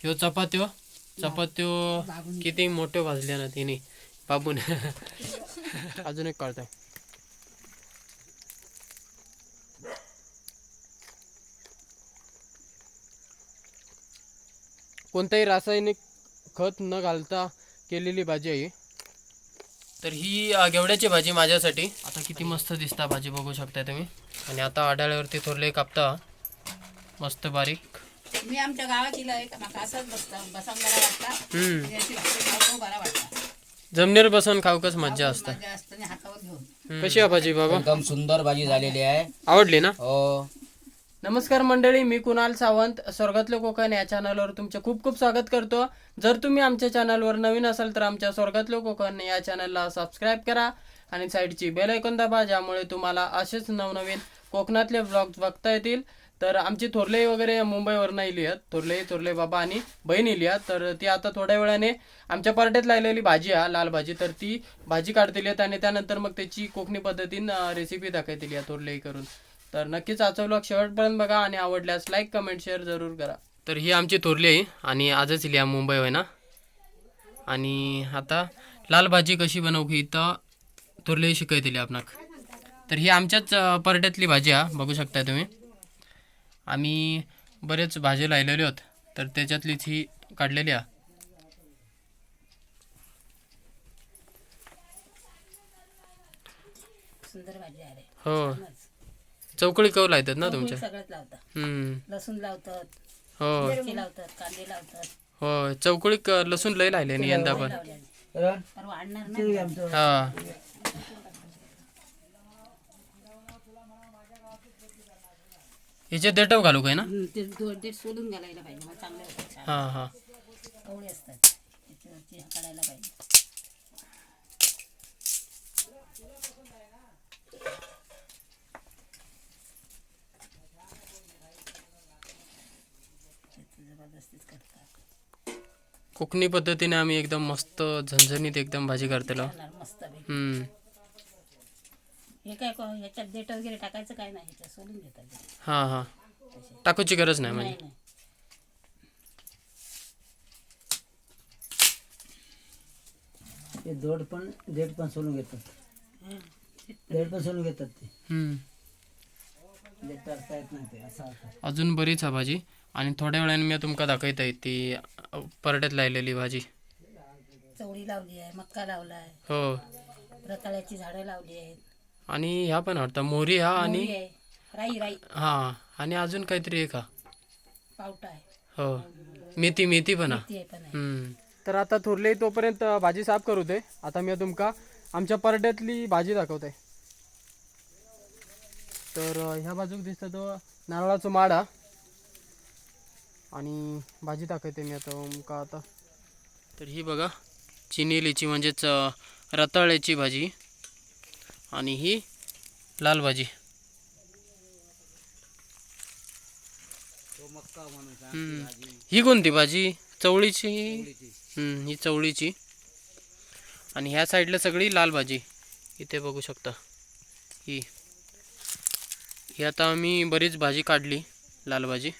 ह्यो चपात्यो? चपात्यो किती मोठ्यो भाजल्या ना तिने. बाबून. अजून एक काढताय. कोणताही रासायनिक खत न घालता केलेली भाजी आहे. तर ही अ, घेवड्याची भाजी माझ्यासाठी. आता किती मस्त दिसता भाजी बघू शकता तुम्ही. आणि आता आढळल्यावरती थोरले कापता मस्त बारीक. मी आमच्या म्हाका असंच बसता बरा वाटता. हम्म. आणि अशी भाकरी खावपाक बरा वाटता. जमनीर बसून खाऊकच मज्जा असते. मजा असते आणि हातावर घेऊन. कशी आहे भाजी बाबा? एकदम सुंदर भाजी झालेली आहे. आवडली ना? हो. नमस्कार मंडळी मी कुणाल सावंत स्वर्गातलं कोकण या चॅनलवर तुमचे खूप खूप स्वागत करतो. जर तुम्ही आमच्या चॅनलवर नवीन असाल तर आमच्या स्वर्गातलं कोकण या चॅनलला सबस्क्राईब करा आणि साईडची बेल ऐकून दाबा ज्यामुळे तुम्हाला असेच नवनवीन कोकणातले ब्लॉग्स बघता येतील. तर आमची थोरले वगैरे मुंबईवरनं इली आहेत. थोरले थोरले बाबा आणि बहीण इली आहेत. तर ती आता थोड्या वेळाने आमच्या पार्ट्यात लागलेली भाजी आहे लाल भाजी. तर ती भाजी काढतील आणि त्यानंतर मग त्याची कोकणी पद्धतीनं रेसिपी दाखवतील आहे थोरले करून. तर नक्कीच आजचा शेवटपर्यंत बघा आणि आवडल्यास लाईक कमेंट शेअर जरूर करा. तर ही आमची थोरली आहे आणि आजच इली आहे मुंबई होय ना? आणि आता लाल भाजी कशी बनवू इथं थोरले शिकयतली आपणाक. तर ही आमच्याच अं, परड्यातली भाजी हा बघू शकता तुम्ही. आम्ही बरेच भाजी लायलेले होत तर त्याच्यातलीच ही काढलेली आहे. सुंदर भाजी आहे हो. चौकळी कव लायतात ना तुमच्या? लावतात. हम्म. लसूण लावतात हो. मिरची लावतात कांदे लावतात. हो चौकळी क- लसूण लय लायले नि यंदा पण. लावल्याने. तर वाढणार नाही हा. ह्याचे देठव घालू काय ना? हम्म, ते दोन देठ सोलून घालायला पाहिजे मग चांगले होतात छान. हा हा. कवळे असतात काढायला पाहिजे. जबरदस्तीच करतात. कोकणी पद्धतीने आम्ही एकदम मस्त झणझणीत एकदम भाजी करतेलो. मस्त हम्म. हे काय क- ह्याच्यात देठ वगैरे टाकायचं काय नाही ह्याच्यात सोलून घेतात हा हा. टाकूची गरज नाही म्हणजे. नाही नाही. ते दोड पण देठ पण सोलून घेतात. देठ पण सोलून घेतात ते. हम्म. देठ टाकता येत नाही ते असं अजून बरीच हा भाजी. आणि थोड्या वेळाने मी तुमका दाखवता येत ती अ, परड्यात लायलेली भाजी. चवळी लावली आहे मक्का लावला आहे. हो. रताळ्याची झाडं लावली आहेत. आणि ह्या पण वाटतं मोहरी हा आणि मोहरी आहे. राई राई. हा. आणि अजून काहीतरी एक हा. पावटा आहे. हो. मेथी मेथी पण हा. ती आहे पण आहे. हम्म. तर आता थोरले तोपर्यंत भाजी साफ करू दे. आता मी तुमका आमच्या परड्यातली भाजी दाखवते. तर अ, ह्या बाजूक दिसतं तो नारळाचं माडा आणि भाजी दाखवते मी आता तुमका आता. तर ही बघा चिनेलीची म्हणजेच अ, रताळ्याची भाजी. आणि ही लाल भाजी. ही कोणती भाजी? चवळीची? ही चवळीची. आणि ह्या साईडला सगळी लाल भाजी. इथे बघू शकता. ही. ही आता आम्ही बरीच भाजी काढली लाल भाजी.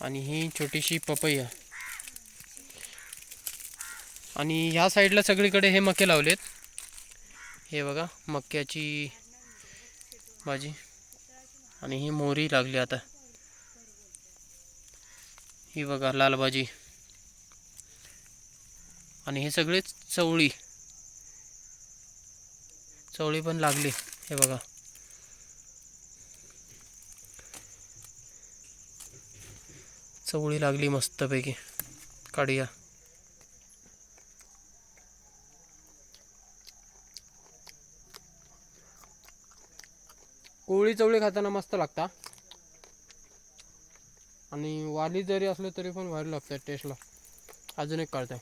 आणि ही छोटीशी पपई. आहे आणि ह्या साईडला सगळीकडे हे मके लावलेत. हे बघा मक्याची भाजी. आणि ही मोहरी लागली आता. ही बघा लाल भाजी. आणि हे सगळे चवळी. चवळी पण लागली हे बघा. चवळी लागली मस्तपैकी. काढूया. कोवळी चवळी खाताना मस्त लागता. आणि वाली जरी असलं तरी पण भारी लागतात टेस्टला अजून एक काढताय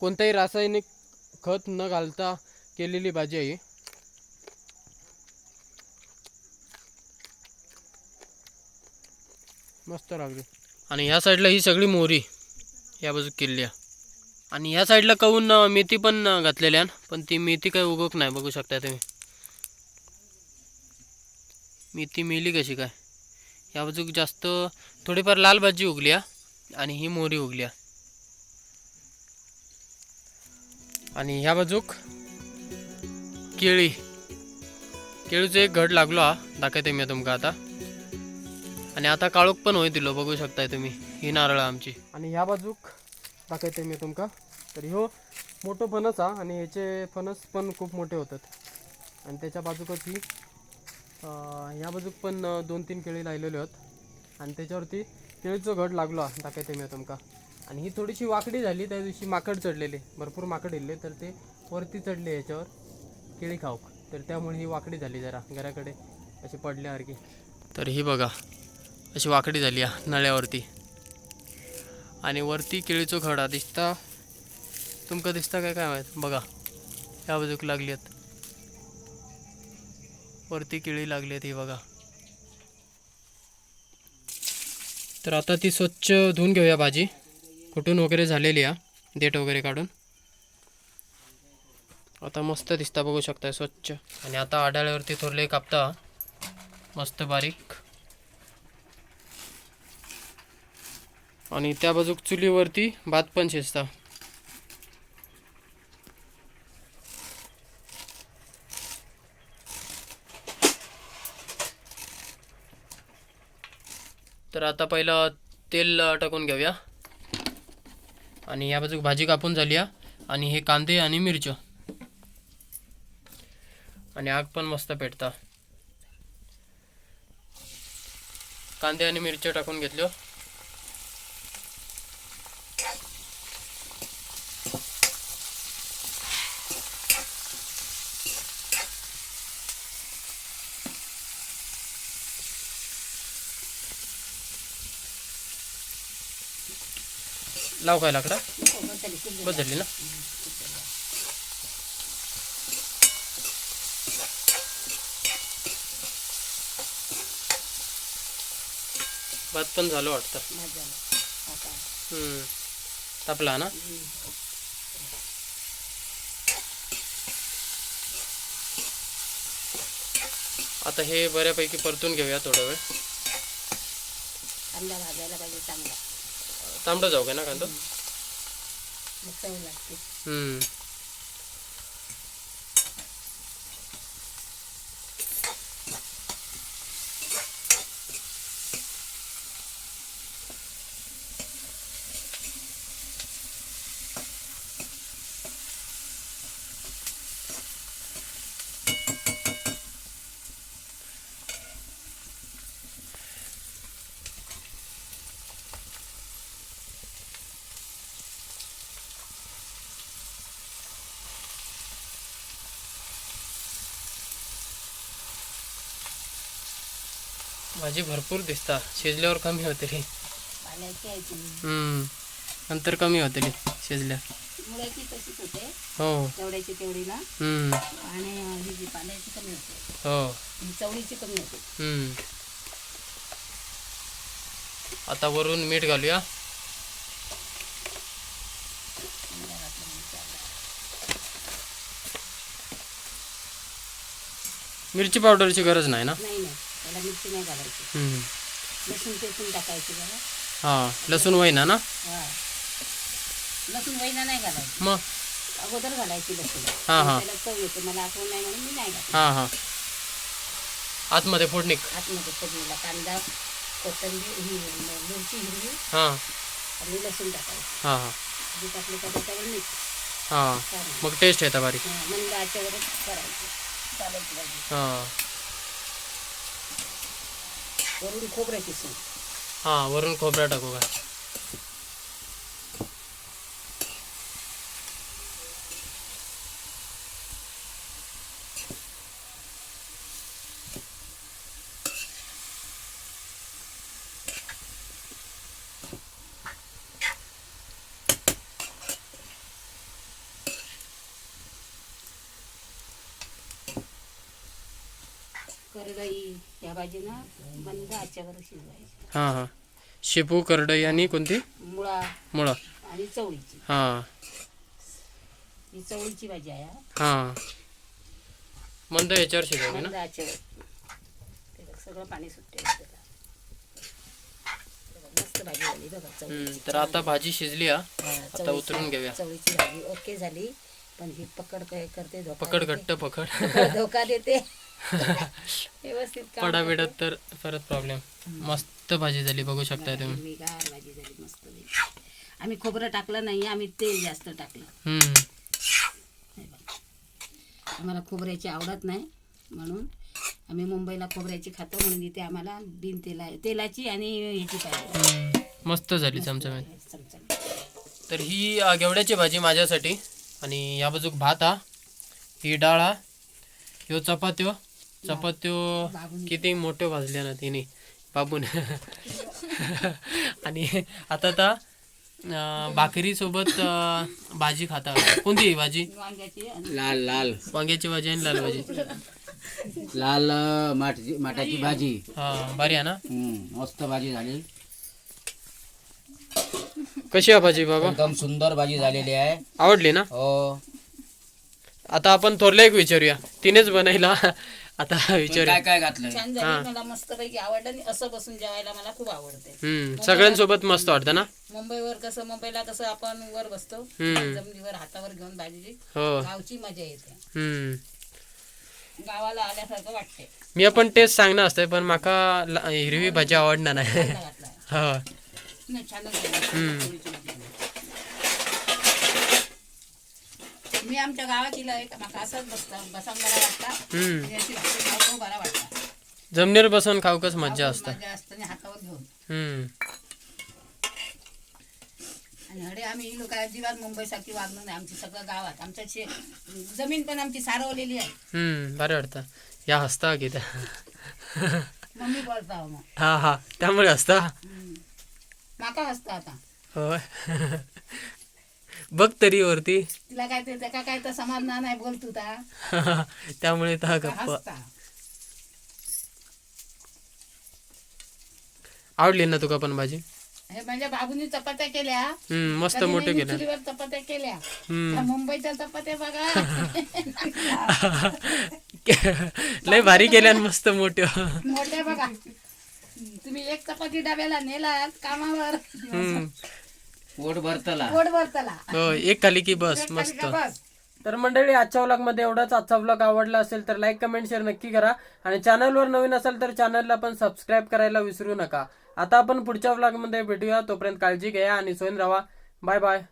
कोणताही रासायनिक खत न घालता केलेली भाजी आहे मस्त लागली. आणि ह्या साईडला ही सगळी मोहरी. या बाजू किल्ल्या आणि ह्या साईडला कहून मेथी पण घातलेल्या घातलेली आहे पण ती मेथी काही उगवत नाही बघू शकता तुम्ही. मेथी मेली कशी काय? या बाजूक जास्त थोडीफार लाल भाजी उगली आणि ही मोहरी उगली आणि ह्या बाजूक केळी. केळीचं एक घड लागलो हा. दाखवते मी तुमका आता. आणि आता काळोख पण होय दिलो बघू शकताय तुम्ही. ही नारळ आमची. आणि ह्या बाजूक दाखवते मी तुमका. तर ह्यो मोठं फणस हा आणि ह्याचे फणस पण खूप मोठे होतात. आणि त्याच्या बाजूकच ही ह्या बाजूक पण दोन तीन केळी लावलेले आहेत. आणि त्याच्यावरती केळीचं घड लागलो हा दाखवते मी तुमका. आणि ही थोडीशी वाकडी झाली त्या दिवशी माकड चढलेले. भरपूर माकड येले तर ते वरती चढले याच्यावर केळी खाऊक. तर त्यामुळे ही वाकडी झाली जरा घराकडे अशी पडल्यासारखी. तर ही बघा अशी वाकडी झाली हा नळ्यावरती. आणि वरती केळीचो खडा दिसता. तुमका दिसता काय काय माहीत? बघा. या बाजूक लागली आहेत वरती केळी लागली आहेत ही बघा. तर आता ती स्वच्छ धुवून घेऊया भाजी. कुठून वगैरे झालेली आहे देठ वगैरे काढून. आता मस्त दिसता बघू शकता स्वच्छ. आणि आता आडाळ्यावरती थोरले कापता. मस्त बारीक. आणि त्या बाजूक चुलीवरती भात पण शिजता. तर आता पहिलं तेल टाकून घेऊया. आणि या बाजूक भाजी कापून झाली आणि हे कांदे आणि मिरच. आणि आग पण मस्त पेटता. कांदे आणि मिरच्या टाकून घेतल्यो. लाव काय लाकडा? बदलली ना? भात पण झालं वाटतं. हम्म. तापला ना? आता हे बऱ्यापैकी परतून घेऊया थोडा वेळ. कांदा भाजायला पाहिजे चांगला. तांबडं जाऊ काय ना कांदा? हम्म. भाजी भरपूर दिसता शिजल्यावर कमी होते रे पाल्याची आहे ती. हम्म. नंतर कमी होते रे शिजल्या. मुळ्याची तशीच होते. हो. तेवढ्याची तेवढी ना. हम्म. आणि ही जी कमी होते. हो. चवळीची कमी होते. हम्म. आता वरून मीठ घालूया. मिरची पावडरची गरज नाही ना? त्याला मिरची नाही घालायची. हम्म. लसूण टेचून टाकायची बघा हा लसूण वैना ना? हा. लसूण वैना नाही घालायची. मग? अगोदर घालायची लसूण. हा, हा. त्याला चव येते मला आठवण नाही म्हणून मी नाही घालत. हा हा. आतमध्ये फोडणी. आतमध्ये फोडणीला कांदा कोथिंबीर ही मिरची हिरवी. हा. आणि लसूण टाकायचं. हा हा. जे टाकलं का त्याच्यावर मीठ. हा. छान. मग टेस्ट येतं बारीक. हा, मंद आचेवरच करायची. चालायची भाजी हा. वरून खोबऱ्याची हा वरून खोबरा टाकू का? करडई या भाजीनं मंद आचेवर शिजवायची. हा हा. शेपू करडई आणि कोणती? मुळा. मुळा. आणि चवळीची. हा. ही चवळीची भाजी आहे हा. हा. मंद याच्यावर शिजवली ना? मंद आचेवर. ते बघ, सगळं पाणी सुटते मस्त भाजी झाली बघा चवळी हम्म, तर आता भाजी शिजली हा. हा, आता चवळीची- उतरून घेऊया. चवळीची भाजी ओके झाली. पण ही पकड काय करते धोका पकड देते. घट्ट पकड धोका देते व्यवस्थित काम पडा करते. बिडत तर परत प्रॉब्लेम मस्त भाजी झाली बघू शकता तुम्ही हिरवीगार भाजी झाली मस्त झाली. आम्ही खोबरं टाकलं नाही आम्ही तेल जास्त टाकलं हम्म. आम्हाला खोबऱ्याची आवडत नाही म्हणून आम्ही मुंबईला खोबऱ्याची खातो म्हणून इथे आम्हाला बिन तेला तेलाची आणि ह्याची पाहिजे हम्म. मस्त झाली चमचमीत चमचमीत. तर ही अ, घेवड्याची भाजी माझ्यासाठी आणि या बाजूक भात हा ही डाळ हा ह्यो चपात्यो. चपात्यो किती मोठे भाजल्या ना तिने बाबून. आणि आता आता भाकरी सोबत भाजी खाता. कोणती भाजी? लाल लाल. वांग्याची भाजी आणि लाल भाजी. लाल अं, माठाची भाजी. हा भारी आहे ना? मस्त भाजी झाली. कशी आहे भाजी बाबा? एकदम सुंदर भाजी झालेली आहे. आवडली ना? हो. आता आपण थोरल्या एक विचारूया. तिनेच बनायला आता पण विचारूया. काय काय घातलंय? छान. झाली. मला मस्त पैकी आवडलं आणि असं बसून जेवायला मला खूप आवडते. हम्म. सगळ्यांसोबत मस्त वाटतं ना? मुंबईवर कसं मुंबईला कसं आपण वर बसतो. हम्म. जमिनीवर हातावर घेऊन भाजीची. हो. गावची मजा येते. हम्म. गावाला आल्यासारखं वाटते. मी पण तेच सांगणार असतंय पण माका ला- हिरवी भाजी आवडणार नाही. हो. नाही, छानच. मी आमच्या गावात गेलं आहे माका असंच बसता बसा बरा वाटता. बरा वाटता. जमिनीवर बसून खाऊकच मज्जा असतं. मजा असते आणि हातावर घेऊन. हम्म. आणि हडे आम्ही ही लोक अजिबात मुंबईसारखी वागणं नाही. आमची सगळं गावात आमच्या शे जमीन पण आमची सारवलेली आहे. हम्म. बरं वाटतं. या हसता की त्या. मम्मी बोलता हो हा हा. त्यामुळे हसता. माका हसता आता. होय. बघ तरी वरती. तिला काय ते त्याका काय तर समाधान नाही बोल तू ता. त्यामुळे तर गप्प. हसता. आवडली ना तुका पण भाजी? हे म्हणजे बाबूनी चपात्या केल्या. हम्म मस्त कधी मोठे नाही मी केले चुलीवर चपात्या केल्या. त्या मुंबईच्या चपात्या बघा. लय भारी केल्या मस्त मोठे मोठ्या बघा. तुम्ही एक चपाती डब्याला नेलात कामावर. हम्म. पोट भरतला. पोट भरतला. हो एक खाली की बस मस्त. बस? तर मंडळी आजच्या व्लॉगमध्ये एवढाच. आजचा व्लॉग आवडला असेल तर लाईक कमेंट शेअर नक्की करा. आणि चॅनलवर नवीन असाल तर चॅनलला पण सबस्क्राईब करायला विसरू नका. आता आपण पुढच्या व्लॉगमध्ये भेटूया. तोपर्यंत काळजी घ्या आणि सोयन राहा. Bye bye